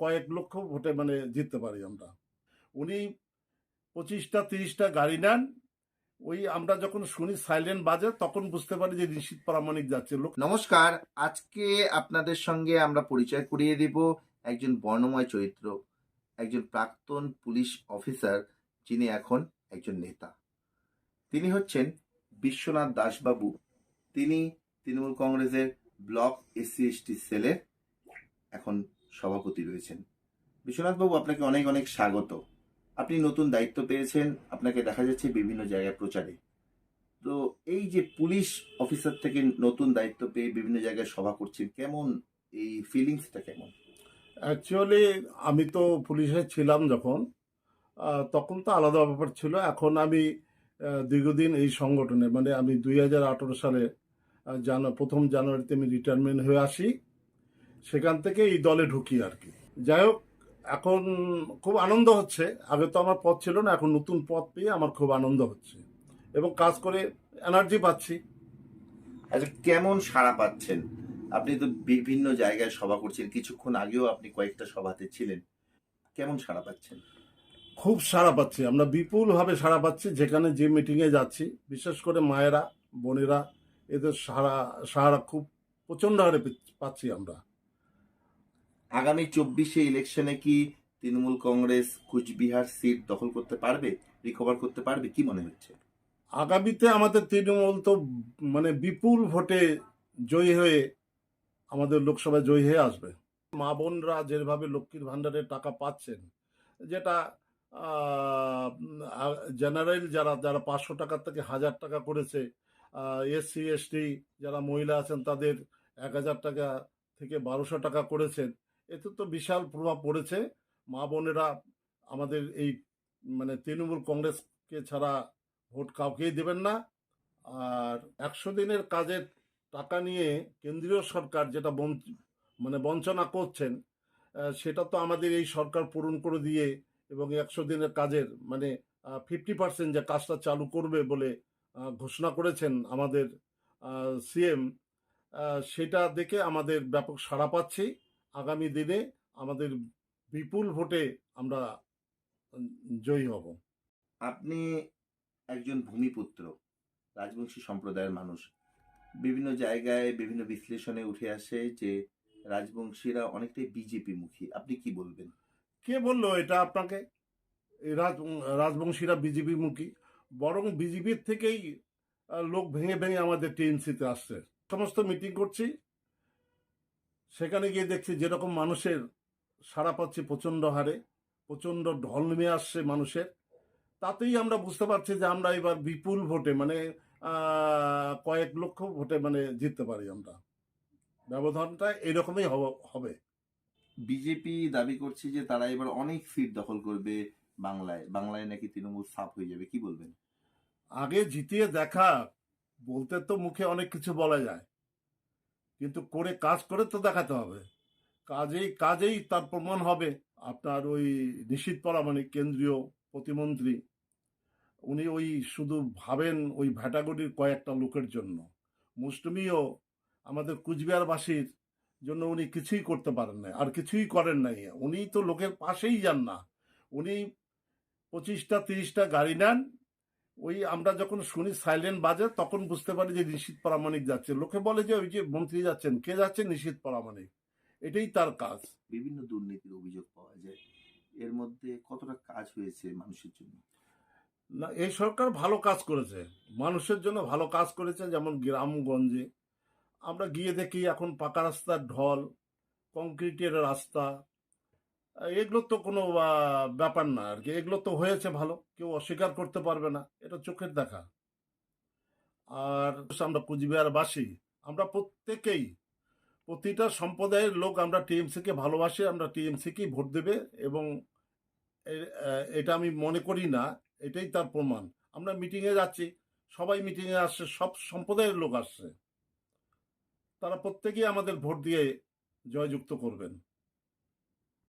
কয়েক লক্ষ ভোটে মানে জিততে পারি আমরা। উনি পঁচিশটা, তিরিশটা গাড়ি নেন, ওই আমরা যখন শুনি সাইলেন্ট বাজে, তখন বুঝতে পারি যে নিশ্চিত প্রামাণিক যাচ্ছে। লোক নমস্কার, আজকে আপনাদের সঙ্গে আমরা পরিচয় করিয়ে দিব একজন বর্ণময় চরিত্র, একজন প্রাক্তন পুলিশ অফিসার, যিনি এখন একজন নেতা। তিনি হচ্ছেন বিশ্বনাথ দাসবাবু তিনি তৃণমূল কংগ্রেসের ব্লক এসসি, এসটি সেলের এখন সভাপতি রয়েছেন। বিশ্বনাথবাবু, আপনাকে অনেক অনেক স্বাগত। আপনি নতুন দায়িত্ব পেয়েছেন, আপনাকে দেখা যাচ্ছে বিভিন্ন জায়গায় প্রচারে। তো এই যে পুলিশ অফিসার থেকে নতুন দায়িত্ব পেয়ে বিভিন্ন জায়গায় সভা করছেন, কেমন এই ফিলিংসটা কেমন? অ্যাকচুয়ালি আমি তো পুলিশে ছিলাম যখন তখন তো আলাদা ব্যাপার ছিল। এখন আমি দীর্ঘদিন এই সংগঠনে মানে আমি দুই হাজার আঠেরো সালে জানু, প্রথম জানুয়ারিতে আমি রিটায়ারমেন্ট হয়ে আসি। সেখান থেকে এই দলে ঢুকি আর কি। যাই হোক এখন খুব আনন্দ হচ্ছে। আগে তো আমার পথ ছিল না এখন নতুন পথ পেয়ে আমার খুব আনন্দ হচ্ছে। এবং কাজ করে এনার্জি পাচ্ছি। আচ্ছা কেমন সাড়া পাচ্ছেন? আপনি তো বিভিন্ন জায়গায় সভা করছেন। কিছুক্ষণ আগেও আপনি কয়েকটা সভাতে ছিলেন। কেমন সাড়া পাচ্ছেন? খুব সাড়া পাচ্ছি। আমরা বিপুলভাবে সাড়া পাচ্ছি। যেখানে যে মিটিংয়ে যাচ্ছি বিশেষ করে মায়েরা বোনেরা এদের সারা সাহারা খুব প্রচণ্ড হারে পাচ্ছি আমরা। আগামী চব্বিশে ইলেকশনে কি তৃণমূল কংগ্রেস কুচবিহার সিট দখল করতে পারবে? রিকভার করতে পারবে? কি মনে হচ্ছে? আগামীতে আমাদের তৃণমূল তো মানে বিপুল ভোটে জয়ী হয়ে আমাদের লোকসভায় জয়ী হয়ে আসবে। মা বোনরা যেভাবে লক্ষ্মীর ভাণ্ডারের টাকা পাচ্ছেন, যেটা জেনারেল যারা যারা পাঁচশো টাকার থেকে হাজার টাকা করেছে এসসি এসটি যারা মহিলা আছেন, তাদের এক হাজার টাকা থেকে বারোশো টাকা করেছেন। এতে তো বিশাল প্রভাব পড়েছে। মা বোনেরা আমাদের এই মানে তৃণমূল কংগ্রেসকে ছাড়া ভোট কাউকেই দেবেন না। আর একশো দিনের কাজের টাকা নিয়ে কেন্দ্রীয় সরকার যেটা মানে বঞ্চনা করছেন সেটা তো আমাদের এই সরকার পূরণ করে দিয়ে এবং একশো দিনের কাজের মানে ফিফটি পার্সেন্ট যে কাজটা চালু করবে বলে ঘোষণা করেছেন আমাদের সিএম সেটা দেখে আমাদের ব্যাপক সাড়া পাচ্ছি। আগামী দিনে আমাদের বিপুল ভোটে আমরা জয়ী হব। আপনি একজন ভূমিপুত্র রাজবংশী সম্প্রদায়ের মানুষ। বিভিন্ন জায়গায় বিভিন্ন বিশ্লেষণে উঠে আসে যে রাজবংশীরা অনেকটাই বিজেপি মুখী আপনি কি বলবেন? কে বলল এটা আপনাকে? রাজ রাজবংশীরা বিজেপি মুখী বরং বিজেপির থেকেই লোক ভেঙে ভেঙে আমাদের টিএমসিতে আসছে। সমস্ত মিটিং করছি। সেখানে গিয়ে দেখছি যেরকম মানুষের সাড়া পাচ্ছি প্রচণ্ড হারে প্রচণ্ড ঢল নেমে আসছে মানুষের। তাতেই আমরা বুঝতে পারছি যে আমরা এবার বিপুল ভোটে মানে কয়েক লক্ষ ভোটে মানে জিততে পারি আমরা। ব্যবধানটা এরকমই হবে। বিজেপি দাবি করছে যে তারা এবার অনেক সিট দখল করবে বাংলায়। বাংলায় নাকি তৃণমূল সাফ হয়ে যাবে কি বলবেন? আগে জিতিয়ে দেখা বলতে তো মুখে অনেক কিছু বলা যায়। কিন্তু করে কাজ করে তো দেখাতে হবে। কাজেই কাজেই তার প্রমাণ হবে আপনার ওই নিশীত পরামানিক কেন্দ্রীয় প্রতিমন্ত্রী। উনি ওই শুধু ভাবেন ওই ভ্যাটাগরির কয়েকটা লোকের জন্য। মুসলিমিও আমাদের কুচবিহারবাসীর জন্য উনি কিছুই করতে পারেন না আর কিছুই করেন নাই। উনি তো লোকের পাশেই যান না। উনি পঁচিশটা, তিরিশটা গাড়ি নেন ওই আমরা যখন শুনি সাইলেন্ট বাজে তখন বুঝতে পারি যে নিশীত প্রামাণিক যাচ্ছে। লোকে বলে যে ওই যে মন্ত্রী যাচ্ছেন কে যাচ্ছে? নিশীত প্রামাণিক। এটাই তার কাজ। বিভিন্ন দুর্নীতির অভিযোগ পাওয়া যায়। এর মধ্যে কতটা কাজ হয়েছে মানুষের জন্য? না এই সরকার ভালো কাজ করেছে। মানুষের জন্য ভালো কাজ করেছে যেমন গ্রামগঞ্জে। আমরা গিয়ে দেখি এখন পাকা রাস্তার ঢল কংক্রিটের রাস্তা এগুলো তো কোনো ব্যাপার না আর কি এগুলো তো হয়েছে ভালো, কেউ অস্বীকার করতে পারবে না, এটা চোখের দেখা। আর আমরা কুচবিহারবাসী আমরা প্রত্যেকেই, প্রতিটা সম্প্রদায়ের লোক আমরা টিএমসিকে ভালোবাসি, আমরা টিএমসিকেই ভোট দেবে এবং এটা আমি মনে করি না, এটাই তার প্রমাণ। আমরা মিটিংয়ে যাচ্ছি, সবাই মিটিংয়ে আসছে, সব সম্প্রদায়ের লোক আসছে। তারা প্রত্যেকেই আমাদের ভোট দিয়ে জয়যুক্ত করবেন।